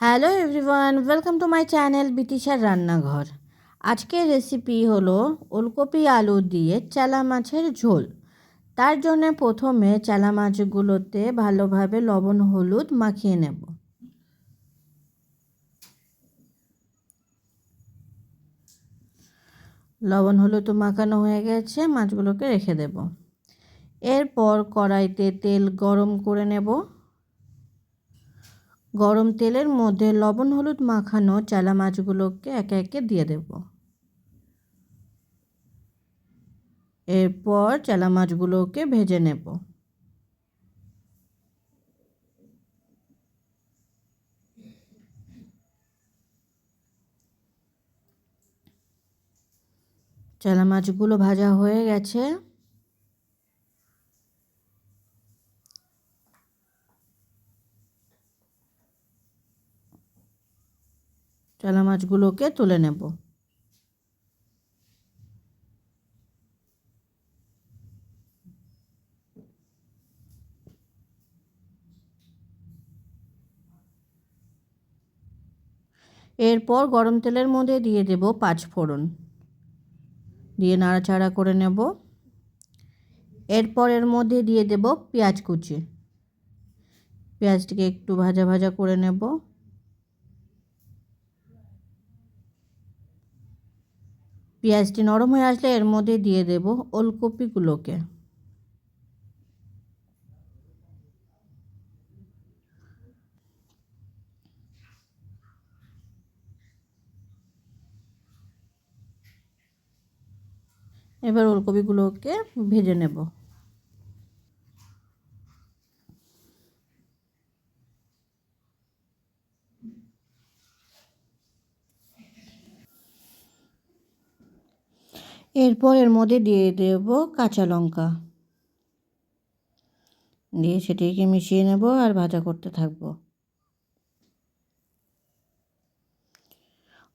Hello everyone welcome to my channel বিতিশার রান্নাঘর আজকের recipe হলো ওলকপি আলু দিয়ে চালা মাছের ঝোল। তার জন্য প্রথমে চালা মাছগুলোতে ভালোভাবে লবণ, হলুদ মাখিয়ে নেব। লবণ, হলুদ মাখানো হয়ে গেছে, মাছগুলোকে রেখে দেব। এরপর কড়াইতে তেল গরম করে নেব। গরম তেলের মধ্যে লবণ, হলুদ মাখানো চালা মাছগুলোকে একে একে দিয়ে দেব। এরপর চালা মাছগুলোকে ভেজে নেব। চালা মাছগুলো ভাজা হয়ে গেছে। চালা মাছগুলোকে তুলে নেব। এরপর গরম তেলের মধ্যে দিয়ে দেব পাঁচ ফোড়ন। দিয়ে নাড়াচাড়া করে নেব। এরপর এর মধ্যে দিয়ে দেব পেঁয়াজ কুচি। পেঁয়াজটিকে একটু ভাজা ভাজা করে নেব। পেঁয়াজটি নরম হয়ে আসলে এর মধ্যে দিয়ে দেব ওলকপিগুলোকে। এবার ওলকপিগুলোকে ভেজে নেব। এরপর এর মধ্যে দিয়ে দেব কাঁচা লঙ্কা। দিয়ে সেটিকে মিশিয়ে নেব আর ভাজা করতে থাকব।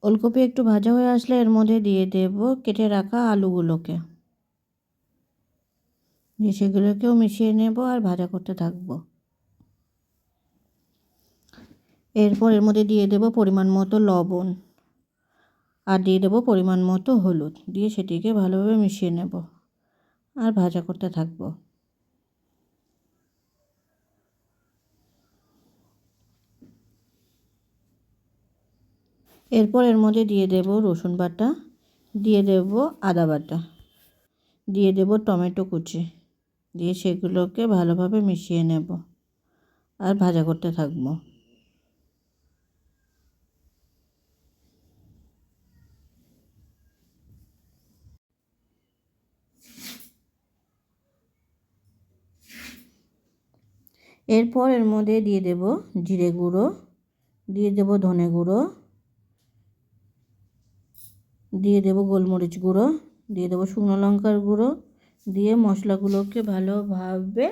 ওলকপি একটু ভাজা হয়ে আসলে এর মধ্যে দিয়ে দেব কেটে রাখা আলুগুলোকে। দিয়ে সেগুলোকেও মিশিয়ে নেব আর ভাজা করতে থাকব। এরপর এর মধ্যে দিয়ে দেব পরিমাণ মতো লবণ। আর দিয়ে দেবো পরিমাণ মতো হলুদ। দিয়ে সেটিকে ভালোভাবে মিশিয়ে নেব আর ভাজা করতে থাকব। এরপর এর মধ্যে দিয়ে দেব রসুন বাটা, দিয়ে দেব আদা বাটা, দিয়ে দেব টমেটো কুচি, দিয়ে সেগুলোকে ভালোভাবে মিশিয়ে নেব আর ভাজা করতে থাকব। এরপর এর মধ্যে দিয়ে দেব জিরে গুঁড়ো, দিয়ে দেব ধনে গুঁড়ো, দিয়ে দেব গোলমরিচ গুঁড়ো, দিয়ে দেবো শুকনো লঙ্কার গুঁড়ো, দিয়ে মশলাগুলোকে ভালোভাবে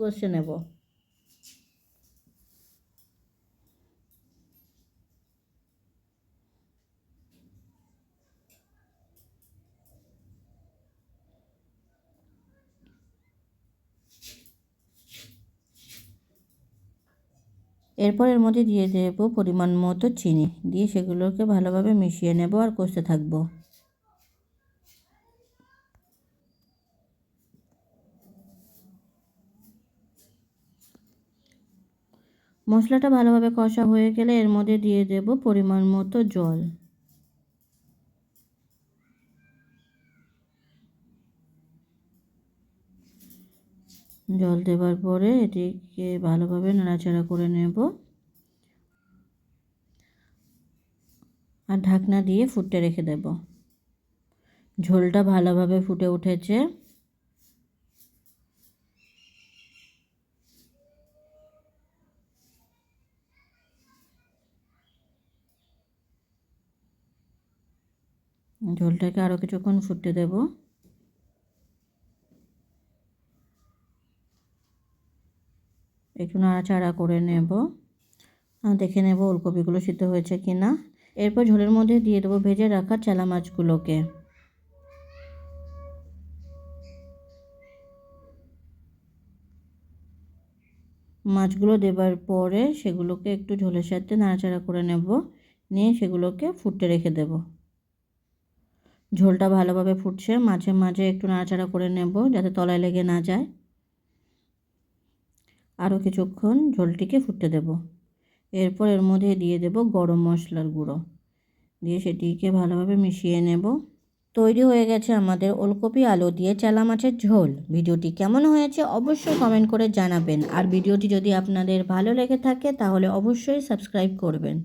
কষে নেব। এরপর এর মধ্যে দিয়ে দেব পরিমাণ মতো চিনি। দিয়ে সেগুলোকে ভালোভাবে মিশিয়ে নেব আর কষতে থাকব। মশলাটা ভালোভাবে কষা হয়ে গেলে এর মধ্যে দিয়ে দেব পরিমাণ মতো জল। জল দেওয়ার পরে এটিকে ভালোভাবে নাড়াচাড়া করে নেব। আর ঢাকনা দিয়ে ফুটতে রেখে দেব। ঝোলটা ভালোভাবে ফুটে উঠেছে। ঝোলটাকে আরও কিছুক্ষণ ফুটতে দেব। একটু নাড়াচাড়া করে নেব। দেখে নেব ওলকপিগুলো সিদ্ধ হয়েছে কি না এরপর ঝোলের মধ্যে দিয়ে দেবো ভেজে রাখা চালা মাছগুলোকে। মাছগুলো দেবার পরে সেগুলোকে একটু ঝোলের সাথে নাড়াচাড়া করে নেব। নিয়ে সেগুলোকে ফুটতে রেখে দেব। ঝোলটা ভালোভাবে ফুটছে, মাঝে মাঝে একটু নাড়াচাড়া করে নেব যাতে তলায় লেগে না যায়। আরও কিছুক্ষণ ঝোলটিকে ফুটতে দেব। এরপর এর মধ্যে দিয়ে দেব গরম মশলার গুঁড়ো। দিয়ে সেটিকে ভালোভাবে মিশিয়ে নেব। তৈরি হয়ে গেছে আমাদের ওলকপি আলু দিয়ে চালা মাছের ঝোল। ভিডিওটি কেমন হয়েছে অবশ্যই কমেন্ট করে জানাবেন। আর ভিডিওটি যদি আপনাদের ভালো লেগে থাকে তাহলে অবশ্যই সাবস্ক্রাইব করবেন।